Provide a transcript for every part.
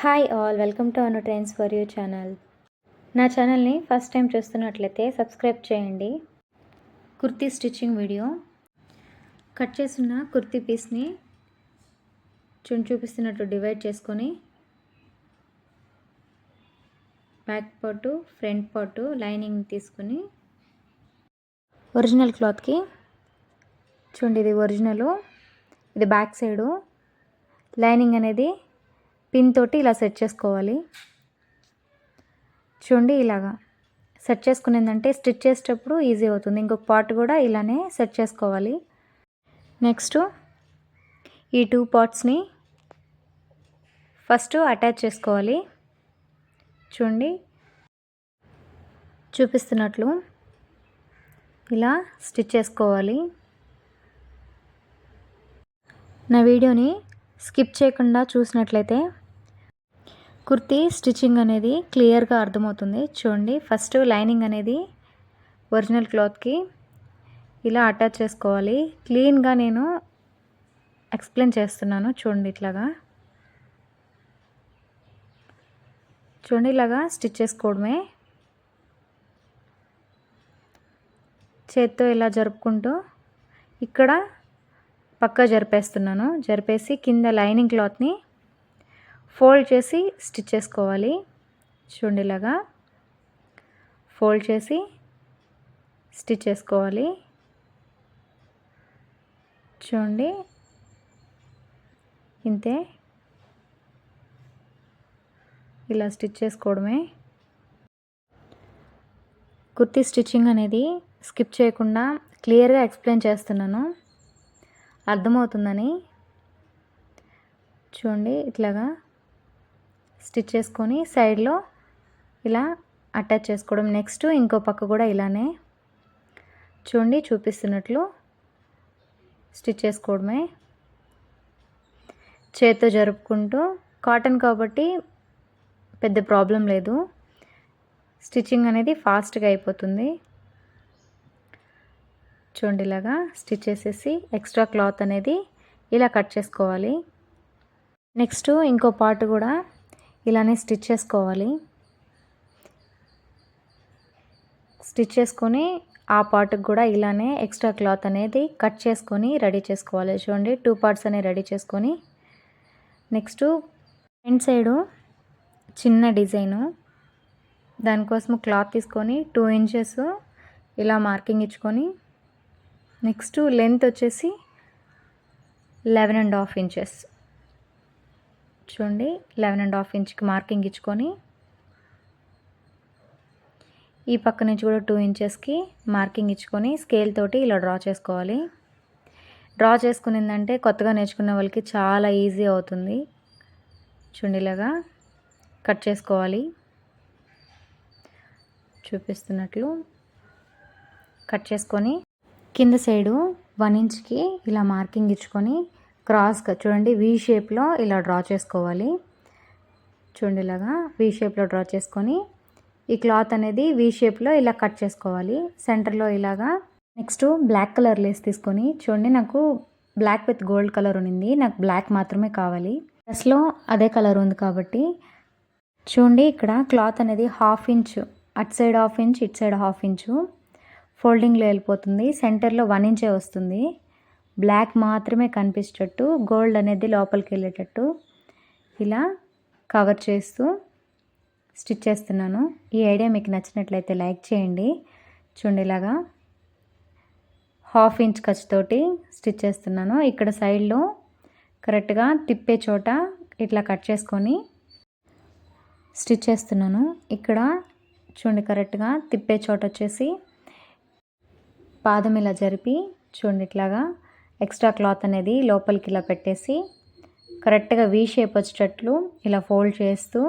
Hi all welcome to Anu trains for you channel నా ఛానల్ని first time చూస్తున్నట్లయితే subscribe చేయండి. కుర్తీ స్టిచ్చింగ్ వీడియో కట్ చేసిన కుర్తీ పీస్ని చుండి చూపిస్తున్నట్టు డివైడ్ చేసుకొని బ్యాక్ పాటు ఫ్రంట్ పాటు లైనింగ్ తీసుకుని ఒరిజినల్ క్లాత్కి చూడండి ఇది ఒరిజినల్ ఇది బ్యాక్ సైడు లైనింగ్ అనేది పిన్ తోటి ఇలా సెట్ చేసుకోవాలి. చూడండి ఇలాగా సెట్ చేసుకునేందంటే స్టిచ్ చేసేటప్పుడు ఈజీ అవుతుంది. ఇంకొక పార్ట్ కూడా ఇలానే సెట్ చేసుకోవాలి. నెక్స్ట్ ఈ టూ పార్ట్స్ని ఫస్ట్ అటాచ్ చేసుకోవాలి. చూడండి చూపిస్తున్నట్లు ఇలా స్టిచ్ చేసుకోవాలి. నా వీడియోని స్కిప్ చేయకుండా చూసినట్లయితే కుర్తీ స్టిచ్చింగ్ అనేది క్లియర్గా అర్థమవుతుంది. చూడండి ఫస్ట్ లైనింగ్ అనేది ఒరిజినల్ క్లాత్కి ఇలా అటాచ్ చేసుకోవాలి. క్లీన్గా నేను ఎక్స్ప్లెయిన్ చేస్తున్నాను. చూడండి ఇట్లాగా. చూడండి ఇలాగా స్టిచ్ చేసుకోవడమే. చేత్తో ఇలా జరుపుకుంటూ ఇక్కడ పక్క జరిపేస్తున్నాను. జరిపేసి కింద లైనింగ్ క్లాత్ని ఫోల్డ్ చేసి స్టిచ్ చేసుకోవాలి. చూడండి ఇలాగా. ఫోల్డ్ చేసి స్టిచ్ చేసుకోవాలి. చూడండి. ఇంతే. ఇలా స్టిచ్ చేసుకోవడమే. కుర్తీ స్టిచ్చింగ్ అనేది స్కిప్ చేయకుండా క్లియర్గా ఎక్స్ప్లెయిన్ చేస్తున్నాను. అర్థమవుతుందని. చూడండి ఇట్లాగా. స్టిచ్ చేసుకొని సైడ్లో ఇలా అటాచ్ చేసుకోవడం. నెక్స్ట్ ఇంకో పక్క కూడా ఇలానే చూడండి చూపిస్తున్నట్లు స్టిచ్ చేసుకోవడమే. చేత్తో జరుపుకుంటూ కాటన్ కాబట్టి పెద్ద ప్రాబ్లం లేదు. స్టిచ్చింగ్ అనేది ఫాస్ట్గా అయిపోతుంది. చూడండి ఇలాగా స్టిచ్ చేసేసి ఎక్స్ట్రా క్లాత్ అనేది ఇలా కట్ చేసుకోవాలి. నెక్స్ట్ ఇంకో పార్ట్ కూడా ఇలానే స్టిచ్ చేసుకోవాలి. స్టిచ్ చేసుకొని ఆ పార్ట్కి కూడా ఇలానే ఎక్స్ట్రా క్లాత్ అనేది కట్ చేసుకొని రెడీ చేసుకోవాలి. చూడండి టూ పార్ట్స్ అనేవి రెడీ చేసుకొని. నెక్స్ట్ ఫ్రంట్ సైడు చిన్న డిజైను. దానికోసం క్లాత్ తీసుకొని టూ ఇంచెస్ ఇలా మార్కింగ్ ఇచ్చుకొని నెక్స్ట్ లెంత్ వచ్చేసి లెవెన్ అండ్ హాఫ్ ఇంచెస్. చూడండి లెవెన్ అండ్ హాఫ్ ఇంచ్కి మార్కింగ్ ఇచ్చుకొని ఈ పక్క నుంచి కూడా టూ ఇంచెస్కి మార్కింగ్ ఇచ్చుకొని స్కేల్ తోటి ఇలా డ్రా చేసుకోవాలి. డ్రా చేసుకునిందంటే కొత్తగా నేర్చుకునే వాళ్ళకి చాలా ఈజీ అవుతుంది. చుండిలాగా కట్ చేసుకోవాలి. చూపిస్తున్నట్లు కట్ చేసుకొని కింద సైడు వన్ ఇంచ్కి ఇలా మార్కింగ్ ఇచ్చుకొని క్రాస్గా చూడండి వీ షేప్లో ఇలా డ్రా చేసుకోవాలి. చూడండి ఇలాగా వీ షేప్లో డ్రా చేసుకొని ఈ క్లాత్ అనేది వీ షేప్లో ఇలా కట్ చేసుకోవాలి. సెంటర్లో ఇలాగా నెక్స్ట్ బ్లాక్ కలర్ లేస్ తీసుకొని చూడండి నాకు బ్లాక్ విత్ గోల్డ్ కలర్ ఉంది నాకు బ్లాక్ మాత్రమే కావాలి. డ్రెస్లో అదే కలర్ ఉంది కాబట్టి చూడండి ఇక్కడ క్లాత్ అనేది half inch at side half inch it side half inch. ఫోల్డింగ్లో వెళ్ళిపోతుంది. సెంటర్లో వన్ ఇంచే వస్తుంది. బ్లాక్ మాత్రమే కనిపించేటట్టు గోల్డ్ అనేది లోపలికి వెళ్ళేటట్టు ఇలా కవర్ చేస్తూ స్టిచ్ చేస్తున్నాను. ఈ ఐడియా మీకు నచ్చినట్లయితే లైక్ చేయండి. చూడండి ఇలాగా హాఫ్ ఇంచ్ ఖర్చుతోటి స్టిచ్ చేస్తున్నాను. ఇక్కడ సైడ్లో కరెక్ట్గా తిప్పే చోట ఇట్లా కట్ చేసుకొని స్టిచ్ చేస్తున్నాను. ఇక్కడ చూడండి కరెక్ట్గా తిప్పే చోట వచ్చేసి పాదం ఇలా జరిపి చూడండి ఇట్లాగా ఎక్స్ట్రా క్లాత్ అనేది లోపలికి ఇలా పెట్టేసి కరెక్ట్గా వీ షేప్ వచ్చేటట్లు ఇలా ఫోల్డ్ చేస్తూ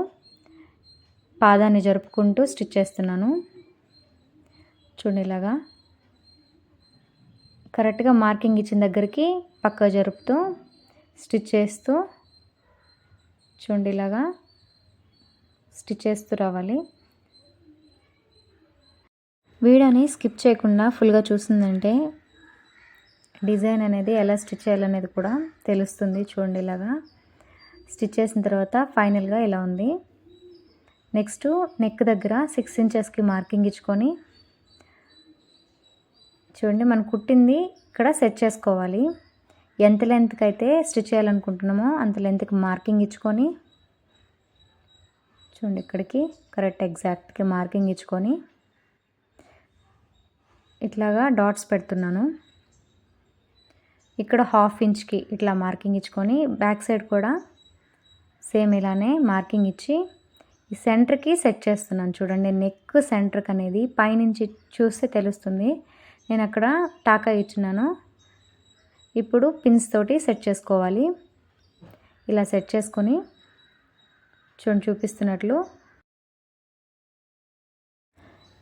పాదాన్ని జరుపుకుంటూ స్టిచ్ చేస్తున్నాను. చూడండి ఇలాగా. కరెక్ట్గా మార్కింగ్ ఇచ్చిన దగ్గరికి పక్క జరుపుతూ స్టిచ్ చేస్తూ చూడండి ఇలాగా స్టిచ్ చేస్తూ రావాలి. వీడియోని స్కిప్ చేయకుండా ఫుల్గా చూసిందంటే డిజైన్ అనేది ఎలా స్టిచ్ చేయాలనేది కూడా తెలుస్తుంది చూడండి ఇలాగా. స్టిచ్ చేసిన తర్వాత ఫైనల్గా ఇలా ఉంది. నెక్స్ట్ నెక్ దగ్గర సిక్స్ ఇంచెస్కి మార్కింగ్ ఇచ్చుకొని చూడండి మనం కుట్టింది ఇక్కడ సెట్ చేసుకోవాలి. ఎంత లెంత్కి అయితే స్టిచ్ చేయాలనుకుంటున్నామో అంత లెంత్కి మార్కింగ్ ఇచ్చుకొని చూడండి ఇక్కడికి కరెక్ట్ ఎగ్జాక్ట్కి మార్కింగ్ ఇచ్చుకొని ఇట్లాగా డాట్స్ పెడుతున్నాను. ఇక్కడ హాఫ్ ఇంచ్కి ఇట్లా మార్కింగ్ ఇచ్చుకొని బ్యాక్ సైడ్ కూడా సేమ్ ఇలానే మార్కింగ్ ఇచ్చి ఈ సెంటర్కి సెట్ చేస్తున్నాను. చూడండి నెక్ సెంటర్కి అనేది పైనుంచి చూస్తే తెలుస్తుంది. నేను అక్కడ టాకా ఇచ్చినాను. ఇప్పుడు పిన్స్ తోటి సెట్ చేసుకోవాలి. ఇలా సెట్ చేసుకొని చూడండి చూపిస్తున్నట్లు.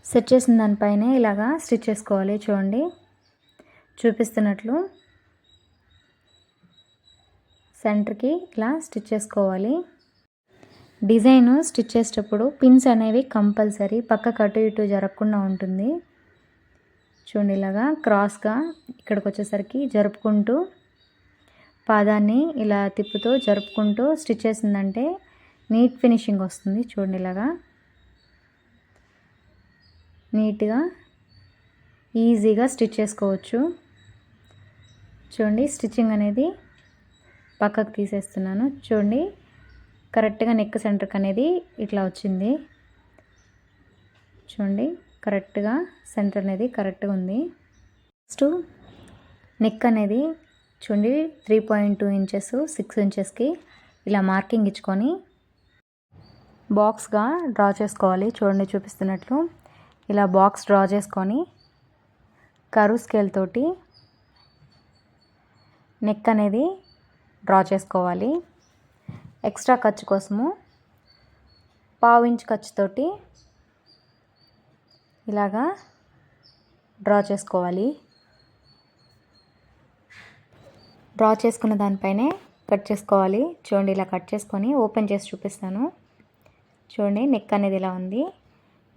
సెట్ చేసిన దానిపైనే ఇలాగా స్టిచ్ చేసుకోవాలి. చూడండి చూపిస్తున్నట్లు. సెంటర్కి ఇలా స్టిచ్ చేసుకోవాలి. డిజైన్ స్టిచ్ చేసేటప్పుడు పిన్స్ అనేవి కంపల్సరీ పక్కకు అటు ఇటు జరగకుండా ఉంటుంది. చూడండి ఇలాగా క్రాస్గా ఇక్కడికి వచ్చేసరికి జరుపుకుంటూ పాదాన్ని ఇలా తిప్పుతూ జరుపుకుంటూ స్టిచ్ చేసిందంటే నీట్ ఫినిషింగ్ వస్తుంది. చూడండి ఇలాగా నీట్గా ఈజీగా స్టిచ్ చేసుకోవచ్చు. చూడండి స్టిచ్చింగ్ అనేది పక్కకు తీసేస్తున్నాను. చూడండి కరెక్ట్గా నెక్ సెంటర్కి అనేది ఇట్లా వచ్చింది. చూడండి కరెక్ట్గా సెంటర్ అనేది కరెక్ట్గా ఉంది. నెక్స్ట్ నెక్ అనేది చూడండి three point two inches six ఇంచెస్కి ఇలా మార్కింగ్ ఇచ్చుకొని బాక్స్గా డ్రా చేసుకోవాలి. చూడండి చూపిస్తున్నట్లు ఇలా బాక్స్ డ్రా చేసుకొని కరువు స్కేల్ తోటి నెక్ అనేది డ్రా చేసుకోవాలి. ఎక్స్ట్రా ఖర్చు కోసము పావు ఇంచ్ ఖర్చుతోటి ఇలాగా డ్రా చేసుకోవాలి. డ్రా చేసుకున్న దానిపైనే కట్ చేసుకోవాలి. చూడండి ఇలా కట్ చేసుకొని ఓపెన్ చేసి చూపిస్తాను. చూడండి నెక్ అనేది ఇలా ఉంది.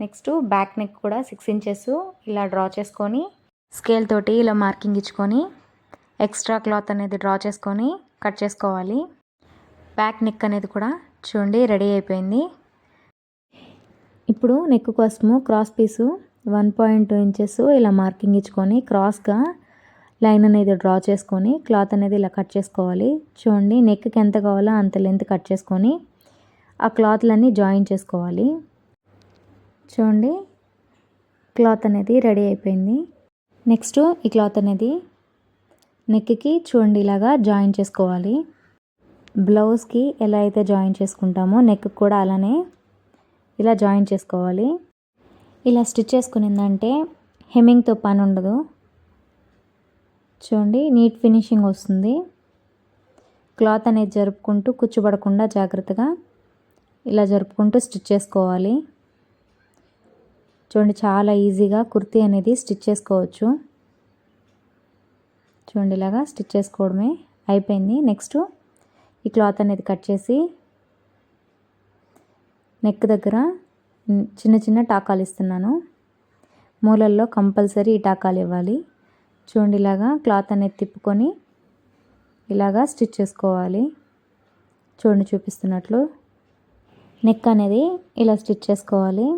నెక్స్ట్ బ్యాక్ నెక్ కూడా సిక్స్ ఇంచెస్ ఇలా డ్రా చేసుకొని స్కేల్ తోటి ఇలా మార్కింగ్ ఇచ్చుకొని ఎక్స్ట్రా క్లాత్ అనేది డ్రా చేసుకొని కట్ చేసుకోవాలి. బ్యాక్ నెక్ అనేది కూడా చూడండి రెడీ అయిపోయింది. ఇప్పుడు నెక్ కోసము cross piece one point two inches ఇలా మార్కింగ్ ఇచ్చుకొని క్రాస్గా లైన్ అనేది డ్రా చేసుకొని క్లాత్ అనేది ఇలా కట్ చేసుకోవాలి. చూడండి నెక్కి ఎంత కావాలో అంత లెంత్ కట్ చేసుకొని ఆ క్లాత్లన్నీ జాయిన్ చేసుకోవాలి. చూడండి క్లాత్ అనేది రెడీ అయిపోయింది. నెక్స్ట్ ఈ క్లాత్ అనేది నెక్కి చూడండి ఇలాగా జాయిన్ చేసుకోవాలి. బ్లౌజ్కి ఎలా అయితే జాయిన్ చేసుకుంటామో నెక్ కూడా అలానే ఇలా జాయిన్ చేసుకోవాలి. ఇలా స్టిచ్ చేసుకునిందంటే హెమ్మింగ్తో పని ఉండదు. చూడండి నీట్ ఫినిషింగ్ వస్తుంది. క్లాత్ అనేది జరుపుకుంటూ కూర్చోబడకుండా జాగ్రత్తగా ఇలా జరుపుకుంటూ స్టిచ్ చేసుకోవాలి. చూడండి చాలా ఈజీగా కుర్తీ అనేది స్టిచ్ చేసుకోవచ్చు. చూడండి ఇలాగా స్టిచ్ చేసుకోవడమే అయిపోయింది. నెక్స్ట్ ఈ క్లాత్ అనేది కట్ చేసి నెక్ దగ్గర చిన్న చిన్న టాకాలు ఇస్తున్నాను. మూలల్లో కంపల్సరీ ఈ టాకాలు ఇవ్వాలి. చూడండి ఇలాగా క్లాత్ అనేది తిప్పుకొని ఇలాగా స్టిచ్ చేసుకోవాలి. చూడండి చూపిస్తున్నట్లు నెక్ అనేది ఇలా స్టిచ్ చేసుకోవాలి.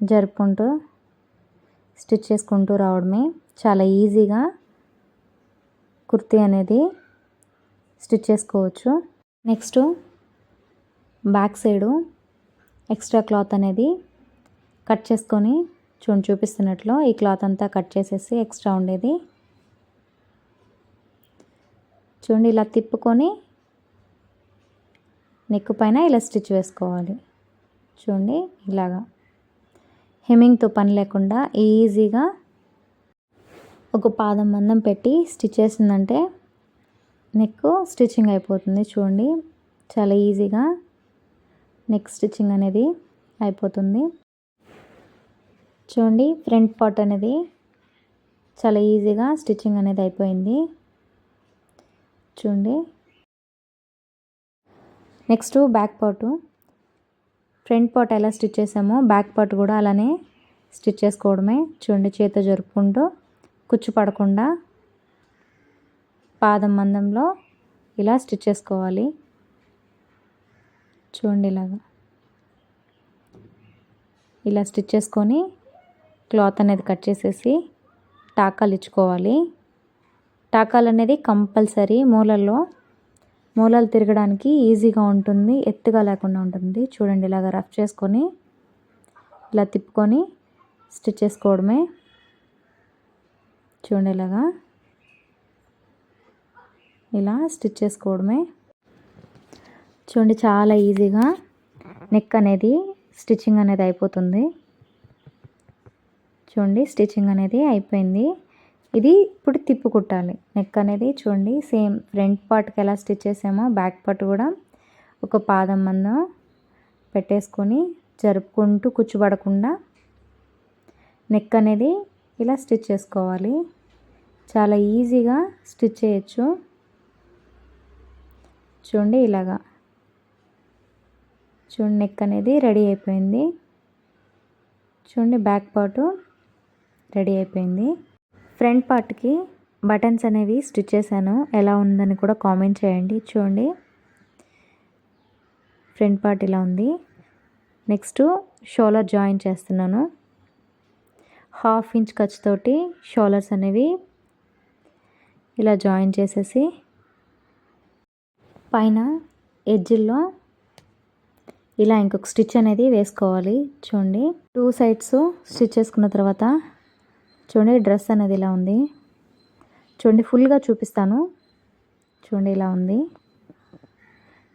జరుపుకుంటూ స్టిచ్ చేసుకుంటూ రావడమే చాలా ఈజీగా కుర్తీ అనేది స్టిచ్ చేసుకోవచ్చు. Next back side extra cloth అనేది కట్ చేసుకొని చూడండి చూపిస్తున్నట్లు ఈ క్లాత్ అంతా కట్ చేసేసి ఎక్స్ట్రా ఉండేది. చూడండి ఇలా తిప్పుకొని నెక్ పైన ఇలా స్టిచ్ వేసుకోవాలి. చూడండి ఇలాగా. హెమ్మింగ్తో పని లేకుండా ఈజీగా ఒక పాదం మందం పెట్టి స్టిచ్ చేసిందంటే నెక్ స్టిచ్చింగ్ అయిపోతుంది చూడండి. చాలా ఈజీగా నెక్ స్టిచ్చింగ్ అనేది అయిపోతుంది. చూడండి ఫ్రంట్ పార్ట్ అనేది చాలా ఈజీగా స్టిచ్చింగ్ అనేది అయిపోయింది. చూడండి. Next back part. Front part ఎలా స్టిచ్ చేసామో బ్యాక్ పార్ట్ కూడా అలానే స్టిచ్ చేసుకోవడమే. చూడండి చేత జరుపుకుంటూ కుచ్చు పడకుండా పాదం మందంలో ఇలా స్టిచ్ చేసుకోవాలి. చూడండి ఇలాగా. ఇలా స్టిచ్ చేసుకొని క్లాత్ అనేది కట్ చేసేసి టాకాలు ఇచ్చుకోవాలి. టాకాలు అనేది కంపల్సరీ మూలల్లో మూలలు తిరగడానికి ఈజీగా ఉంటుంది ఎత్తుగా లేకుండా ఉంటుంది. చూడండి ఇలాగ రఫ్ చేసుకొని ఇలా తిప్పుకొని స్టిచ్ చేసుకోవడమే చూడండి ఇలాగా. ఇలా స్టిచ్ చేసుకోవడమే. చూడండి చాలా ఈజీగా నెక్ అనేది స్టిచ్చింగ్ అనేది అయిపోతుంది. చూడండి స్టిచ్చింగ్ అనేది అయిపోయింది. ఇది ఇప్పుడు తిప్పు కుట్టాలి. నెక్ అనేది చూడండి సేమ్ ఫ్రంట్ పార్ట్కి ఎలా స్టిచ్ చేసామో బ్యాక్ పార్ట్ కూడా ఒక పాదం మందం పెట్టేసుకొని జరుపుకుంటూ కూర్చోబడకుండా నెక్ అనేది ఇలా స్టిచ్ చేసుకోవాలి. చాలా ఈజీగా స్టిచ్ చేయొచ్చు. చూడండి ఇలాగా. చూడండి నెక్ అనేది రెడీ అయిపోయింది. చూడండి బ్యాక్ పార్ట్ రెడీ అయిపోయింది. ఫ్రంట్ పార్ట్కి బటన్స్ అనేవి స్టిచ్ చేశాను. ఎలా ఉందని కూడా కామెంట్ చేయండి. చూడండి. ఫ్రంట్ పార్ట్ ఇలా ఉంది. నెక్స్ట్ షోలర్ జాయిన్ చేస్తున్నాను. హాఫ్ ఇంచ్ ఖర్చుతోటి షోలర్స్ అనేవి ఇలా జాయిన్ చేసేసి పైన ఎడ్జిల్లో ఇలా ఇంకొక స్టిచ్ అనేది వేసుకోవాలి. చూడండి టూ సైడ్స్ స్టిచ్ చేసుకున్న తర్వాత చూడండి డ్రెస్ అనేది ఇలా ఉంది. చూడండి ఫుల్గా చూపిస్తాను. చూడండి ఇలా ఉంది.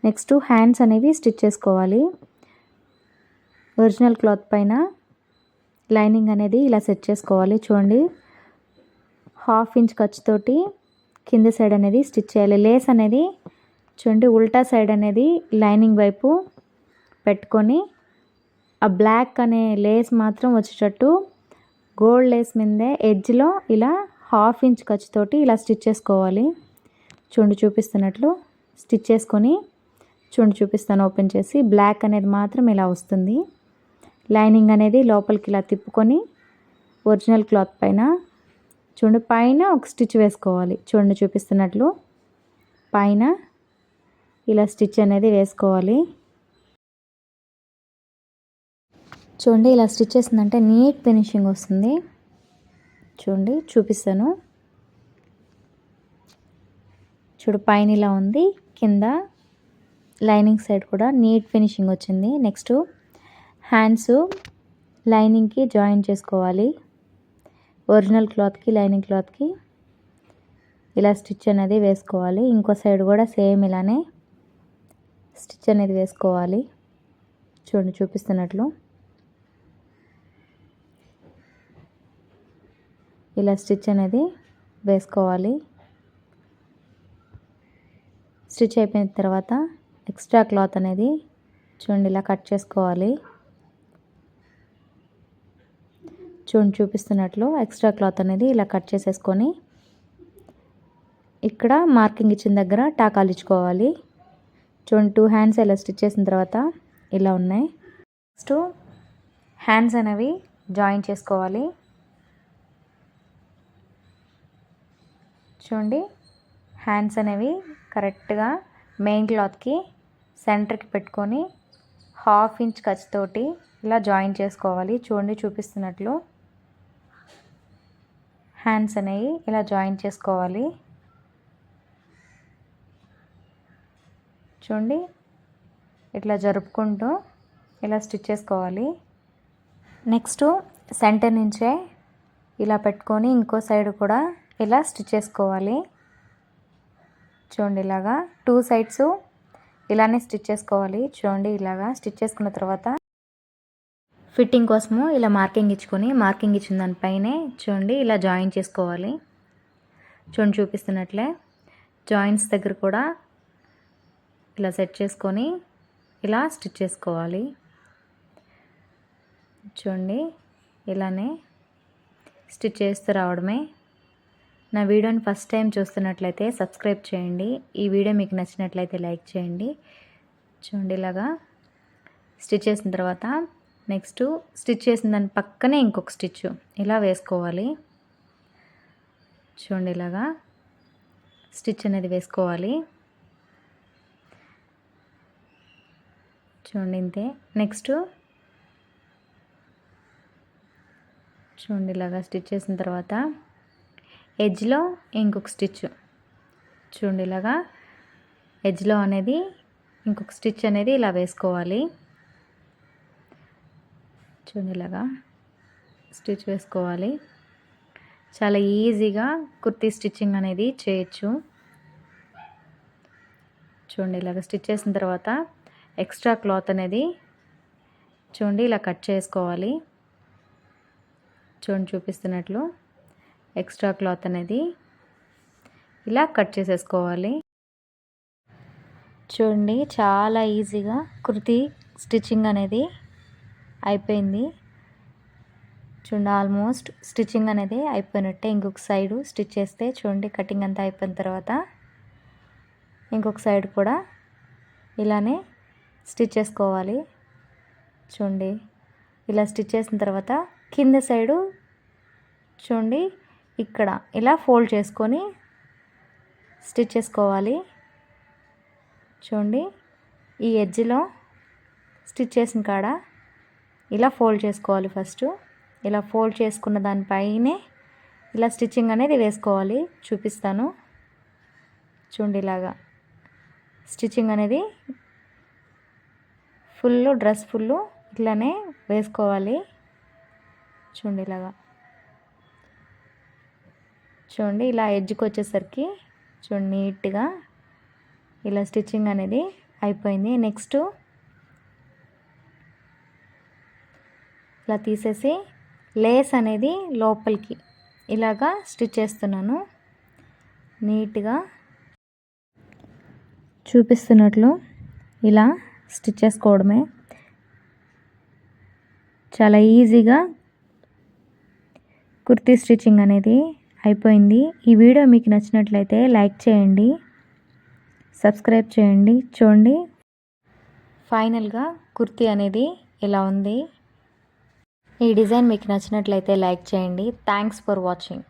నెక్స్ట్ హ్యాండ్స్ అనేవి స్టిచ్ చేసుకోవాలి ఒరిజినల్ క్లాత్ పైన లైనింగ్ అనేది ఇలా సెట్ చేసుకోవాలి. చూడండి. హాఫ్ ఇంచ్ ఖర్చుతోటి కింద సైడ్ అనేది స్టిచ్ చేయాలి. లేస్ అనేది చూడండి ఉల్టా సైడ్ అనేది లైనింగ్ వైపు పెట్టుకొని ఆ బ్లాక్ అనే లేస్ మాత్రం వచ్చేటట్టు గోల్డ్ లేస్ మీదే ఎడ్జ్లో ఇలా హాఫ్ ఇంచ్ ఖర్చుతోటి ఇలా స్టిచ్ చేసుకోవాలి. చూండి చూపిస్తున్నట్లు స్టిచ్ చేసుకొని చూండి చూపిస్తాను. ఓపెన్ చేసి బ్లాక్ అనేది మాత్రం ఇలా వస్తుంది. లైనింగ్ అనేది లోపలికి ఇలా తిప్పుకొని ఒరిజినల్ క్లాత్ పైన చూడండి పైన ఒక స్టిచ్ వేసుకోవాలి. చూడండి చూపిస్తున్నట్లు పైన ఇలా స్టిచ్ అనేది వేసుకోవాలి. చూడండి ఇలా స్టిచ్ చేసిందంటే నీట్ ఫినిషింగ్ వస్తుంది. చూడండి చూపిస్తాను. చూడు పైన ఇలా ఉంది. కింద లైనింగ్ సైడ్ కూడా నీట్ ఫినిషింగ్ వచ్చింది. నెక్స్ట్ హ్యాండ్స్ లైనింగ్కి జాయిన్ చేసుకోవాలి. ఒరిజినల్ క్లాత్కి లైనింగ్ క్లాత్కి ఇలా స్టిచ్ అనేది వేసుకోవాలి. ఇంకో సైడ్ కూడా సేమ్ ఇలానే స్టిచ్ అనేది వేసుకోవాలి. చూడండి చూపిస్తున్నట్లు. ఇలా స్టిచ్ అనేది వేసుకోవాలి. స్టిచ్ అయిపోయిన తర్వాత ఎక్స్ట్రా క్లాత్ అనేది చూడండి ఇలా కట్ చేసుకోవాలి. చూడండి చూపిస్తున్నట్లు ఎక్స్ట్రా క్లాత్ అనేది ఇలా కట్ చేసేసుకొని ఇక్కడ మార్కింగ్ ఇచ్చిన దగ్గర టాకాలు ఇచ్చుకోవాలి. చూడండి టూ హ్యాండ్స్ ఇలా స్టిచ్ చేసిన తర్వాత ఇలా ఉన్నాయి. నెక్స్ట్ హ్యాండ్స్ అనేవి జాయిన్ చేసుకోవాలి. చూడండి హ్యాండ్స్ అనేవి కరెక్ట్గా మెయిన్ క్లాత్కి సెంటర్కి పెట్టుకొని హాఫ్ ఇంచ్ ఖర్చుతోటి ఇలా జాయిన్ చేసుకోవాలి. చూడండి చూపిస్తున్నట్లు. హ్యాండ్స్ అనేవి ఇలా జాయిన్ చేసుకోవాలి. చూడండి ఇట్లా జరుపుకుంటూ ఇలా స్టిచ్ చేసుకోవాలి. నెక్స్ట్ సెంటర్ నుంచే ఇలా పెట్టుకొని ఇంకో సైడ్ కూడా ఇలా స్టిచ్ చేసుకోవాలి. చూడండి ఇలాగా టూ సైడ్స్ ఇలానే స్టిచ్ చేసుకోవాలి. చూడండి ఇలాగా స్టిచ్ చేసుకున్న తర్వాత ఫిట్టింగ్ కోసము ఇలా మార్కింగ్ ఇచ్చుకొని మార్కింగ్ ఇచ్చిన దానిపైనే చూడండి ఇలా జాయిన్ చేసుకోవాలి. చూడండి చూపిస్తున్నట్లే. జాయింట్స్ దగ్గర కూడా ఇలా సెట్ చేసుకొని ఇలా స్టిచ్ చేసుకోవాలి. చూడండి ఇలానే స్టిచ్ చేస్తూ రావడమే. నా వీడియోని ఫస్ట్ టైం చూస్తున్నట్లయితే సబ్స్క్రైబ్ చేయండి. ఈ వీడియో మీకు నచ్చినట్లయితే లైక్ చేయండి. చూడండి ఇలాగా స్టిచ్ చేసిన తర్వాత నెక్స్ట్ స్టిచ్ చేసిన దాని పక్కనే ఇంకొక స్టిచ్. ఇలా వేసుకోవాలి. చూడండి ఇలాగా స్టిచ్ అనేది వేసుకోవాలి. చూడండి ఇంతే. నెక్స్ట్ చూడండి ఇలాగా స్టిచ్ చేసిన తర్వాత ఎడ్జ్లో ఇంకొక స్టిచ్. చూడండి ఇలాగా ఎడ్జ్లో అనేది ఇంకొక స్టిచ్ అనేది ఇలా వేసుకోవాలి. చూడండి ఇలాగా స్టిచ్ వేసుకోవాలి. చాలా ఈజీగా కుర్తీ స్టిచ్చింగ్ అనేది చేయొచ్చు. చూడండి ఇలాగ స్టిచ్ చేసిన తర్వాత ఎక్స్ట్రా క్లాత్ అనేది చూడండి ఇలా కట్ చేసుకోవాలి. చూడండి చూపిస్తున్నట్లు ఎక్స్ట్రా క్లాత్ అనేది ఇలా కట్ చేసేసుకోవాలి. చూడండి చాలా ఈజీగా కుర్తీ స్టిచ్చింగ్ అనేది అయిపోయింది. చూడండి ఆల్మోస్ట్ స్టిచ్చింగ్ అనేది అయిపోయినట్టే. ఇంకొక సైడు స్టిచ్ చేస్తే చూడండి కటింగ్ అంతా అయిపోయిన తర్వాత ఇంకొక సైడ్ కూడా ఇలానే స్టిచ్ చేసుకోవాలి. చూడండి ఇలా స్టిచ్ చేసిన తర్వాత కింద సైడు చూడండి ఇక్కడ ఇలా ఫోల్డ్ చేసుకొని స్టిచ్ చేసుకోవాలి. చూడండి ఈ ఎడ్జ్లో స్టిచ్ చేసిన కాడ ఇలా ఫోల్డ్ చేసుకోవాలి ఫస్ట్. ఇలా ఫోల్డ్ చేసుకున్న దానిపైనే ఇలా స్టిచ్చింగ్ అనేది వేసుకోవాలి. చూపిస్తాను. చూడండి ఇలాగా. స్టిచ్చింగ్ అనేది ఫుల్ డ్రెస్ ఫుల్ ఇట్లానే వేసుకోవాలి. చూడండి ఇలాగా. చూడండి ఇలా ఎడ్జ్కి వచ్చేసరికి చూడండి నీట్గా ఇలా స్టిచ్చింగ్ అనేది అయిపోయింది. నెక్స్ట్ ఇలా తీసేసి లేస్ అనేది లోపలికి ఇలాగా స్టిచ్ చేస్తున్నాను. నీట్గా చూపిస్తున్నట్లు ఇలా స్టిచ్ చేసుకోవడమే. చాలా ఈజీగా కుర్తీ స్టిచ్చింగ్ అనేది అయిపోయింది. ఈ వీడియో మీకు నచ్చినట్లయితే లైక్ చేయండి సబ్స్క్రైబ్ చేయండి చూడండి. ఫైనల్గా కుర్తీ అనేది ఇలా ఉంది. ఈ డిజైన్ మీకు నచ్చినట్లయితే లైక్ చేయండి. Thanks for watching